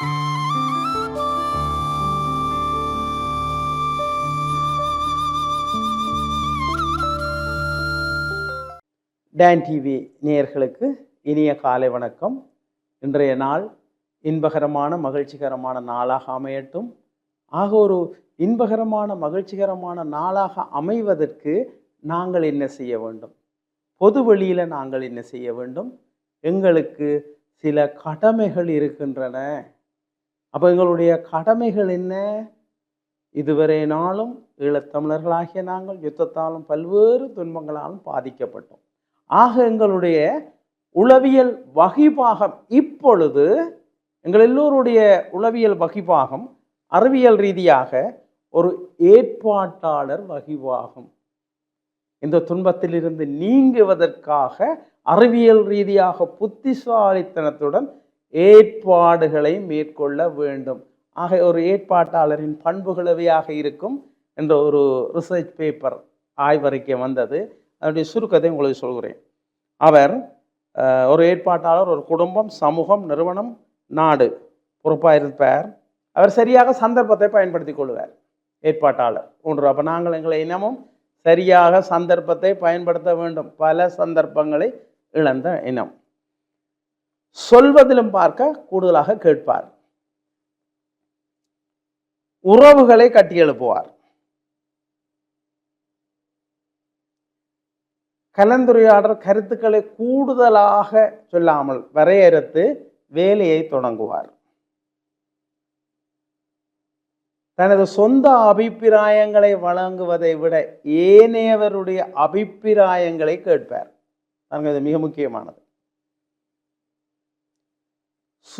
Tan TV நேயர்களுக்கு இனிய காலை வணக்கம். இன்றைய நாள் இன்பகரமான மகிழ்ச்சிகரமான நாளாக அமையட்டும். ஆக ஒரு இன்பகரமான மகிழ்ச்சிகரமான நாளாக அமைவதற்கு நாங்கள் என்ன செய்ய வேண்டும்? பொது வெளியில் நாங்கள் என்ன செய்ய வேண்டும்? எங்களுக்கு சில கடமைகள் இருக்கின்றன. அப்போ எங்களுடைய கடமைகள் என்ன? இதுவரை நாளும் ஈழத்தமிழர்களாகிய நாங்கள் யுத்தத்தாலும் பல்வேறு துன்பங்களாலும் பாதிக்கப்பட்டோம். ஆக எங்களுடைய உளவியல் வகிபாகம் இப்பொழுது எங்கள் எல்லோருடைய உளவியல் வகிபாகம் அறிவியல் ரீதியாக ஒரு ஏற்பாட்டாளர் வகிவாகும் இந்த துன்பத்திலிருந்து நீங்குவதற்காக அறிவியல் ரீதியாக புத்திசாலித்தனத்துடன் ஏற்பாடுகளை மேற்கொள்ள வேண்டும். ஆக ஒரு ஏற்பாட்டாளரின் பண்புகளவையாக இருக்கும் என்ற ஒரு ரிசர்ச் பேப்பர் ஆய்வறிக்கை வந்தது. அதனுடைய சுருக்கத்தை உங்களுக்கு சொல்கிறேன். அவர் ஒரு ஏற்பாட்டாளர் ஒரு குடும்பம் சமூகம் நிறுவனம் நாடு பொறுப்பாக இருப்பார் அவர் சரியாக சந்தர்ப்பத்தை பயன்படுத்தி கொள்வார். ஏற்பாட்டாளர். ஒன்று அப்போ நாங்கள் எங்களை இனமும் சரியாக சந்தர்ப்பத்தை பயன்படுத்த வேண்டும். பல சந்தர்ப்பங்களை இழந்த இனம். சொல்வதிலும் பார்க்க கூடுதலாக கேட்பார். உறவுகளை கட்டியெழுப்புவார் கலந்துரையாடல் கருத்துக்களை கூடுதலாக சொல்லாமல் வரையறுத்து வேலையை தொடங்குவார். தனது சொந்த அபிப்பிராயங்களை வழங்குவதை விட ஏனையவருடைய அபிப்பிராயங்களை கேட்பார். பாருங்க இது மிக முக்கியமானது.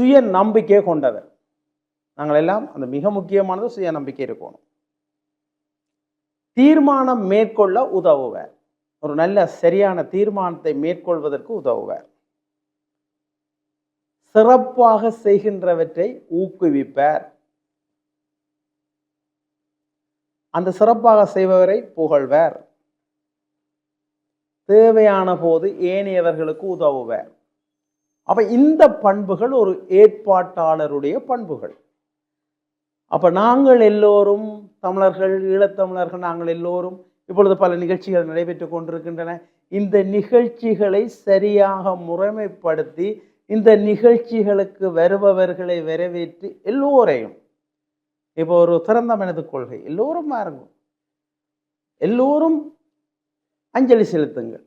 சுய நம்பிக்கையை கொண்டவர். நாங்கள் எல்லாம் அந்த மிக முக்கியமானது சுய நம்பிக்கை இருக்கணும். தீர்மானம் மேற்கொள்ள உதவுவார். ஒரு நல்ல சரியான தீர்மானத்தை மேற்கொள்வதற்கு உதவுவார். சிறப்பாக செய்கின்றவற்றை ஊக்குவிப்பார். அந்த சிறப்பாக செய்பவரை புகழ்வர். தேவையான போது ஏனையவர்களுக்கு உதவுவார். அப்போ இந்த பண்புகள் ஒரு ஏற்பாட்டாளருடைய பண்புகள். அப்போ நாங்கள் எல்லோரும் தமிழர்கள் ஈழத்தமிழர்கள் நாங்கள் எல்லோரும் இப்பொழுது பல நிகழ்ச்சிகள் நடைபெற்று கொண்டிருக்கின்றன. இந்த நிகழ்ச்சிகளை சரியாக முறைமைப்படுத்தி இந்த நிகழ்ச்சிகளுக்கு வருபவர்களை வரவேற்று எல்லோரையும் இப்போ ஒரு திறந்த மனது கொள்கை எல்லோரும் மாறுங்க எல்லோரும் அஞ்சலி செலுத்துங்கள்.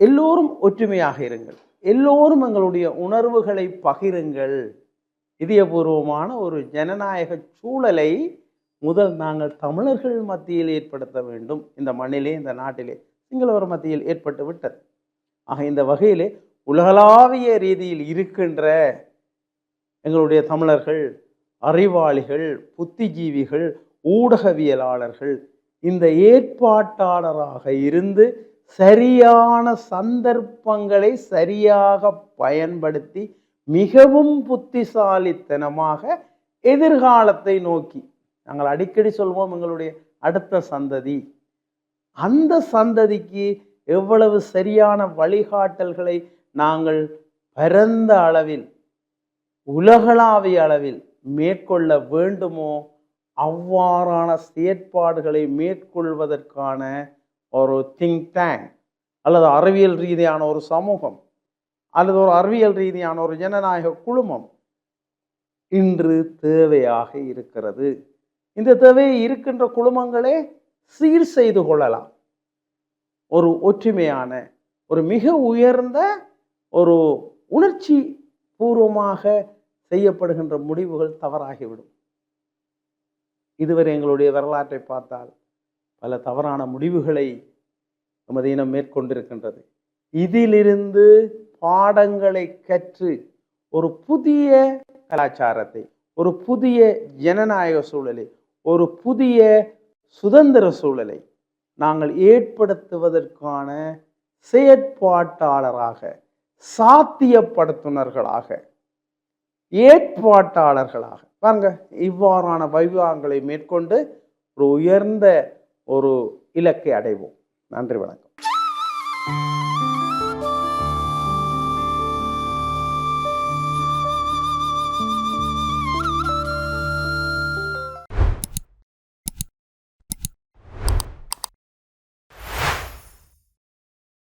எல்லோரும் ஒற்றுமையாக இருங்கள். எல்லோரும் எங்களுடைய உணர்வுகளை பகிருங்கள். இதயபூர்வமான ஒரு ஜனநாயக சூழலை முதல் நாங்கள் தமிழர்கள் மத்தியில் ஏற்படுத்த வேண்டும். இந்த மண்ணிலே இந்த நாட்டிலே சிங்களவர் மத்தியில் ஏற்பட்டு விட்டது. ஆக இந்த வகையிலே உலகளாவிய ரீதியில் இருக்கின்ற எங்களுடைய தமிழர்கள் அறிவாளிகள் புத்திஜீவிகள் ஊடகவியலாளர்கள் இந்த ஏற்பாட்டாளராக இருந்து சரியான சந்தர்ப்பங்களை சரியாக பயன்படுத்தி மிகவும் புத்திசாலித்தனமாக எதிர்காலத்தை நோக்கி நாங்கள் அடிக்கடி சொல்வோம் எங்களுடைய அடுத்த சந்ததி. அந்த சந்ததிக்கு எவ்வளவு சரியான வழிகாட்டல்களை நாங்கள் பரந்த அளவில் உலகளாவிய அளவில் மேற்கொள்ள வேண்டுமோ அவ்வாறான செயற்பாடுகளை மேற்கொள்வதற்கான ஒரு திங்க் டேங்க் அல்லது அறிவியல் ரீதியான ஒரு சமூகம் அல்லது ஒரு அறிவியல் ரீதியான ஒரு ஜனநாயக குழுமம் இன்று தேவையாக இருக்கிறது. இந்த தேவை இருக்கின்ற குழுமங்களே சீர் செய்து கொள்ளலாம். ஒரு ஒற்றுமையான ஒரு மிக உயர்ந்த ஒரு உணர்ச்சி பூர்வமாக செய்யப்படுகின்ற முடிவுகள் தவறாகிவிடும். இதுவரை எங்களுடைய வரலாற்றை பார்த்தால் பல தவறான முடிவுகளை நமது இனம் மேற்கொண்டிருக்கின்றது. இதிலிருந்து பாடங்களை கற்று ஒரு புதிய கலாச்சாரத்தை ஒரு புதிய ஜனநாயக சூழலை ஒரு புதிய சுதந்திர சூழலை நாங்கள் ஏற்படுத்துவதற்கான செயற்பாட்டாளராக சாத்தியப்படுத்துனர்களாக ஏற்பாட்டாளர்களாக பாருங்க இவ்வாறான வைவாகங்களை மேற்கொண்டு ஒரு உயர்ந்த ஒரு இலக்கை அடைவோம். நன்றி வணக்கம்.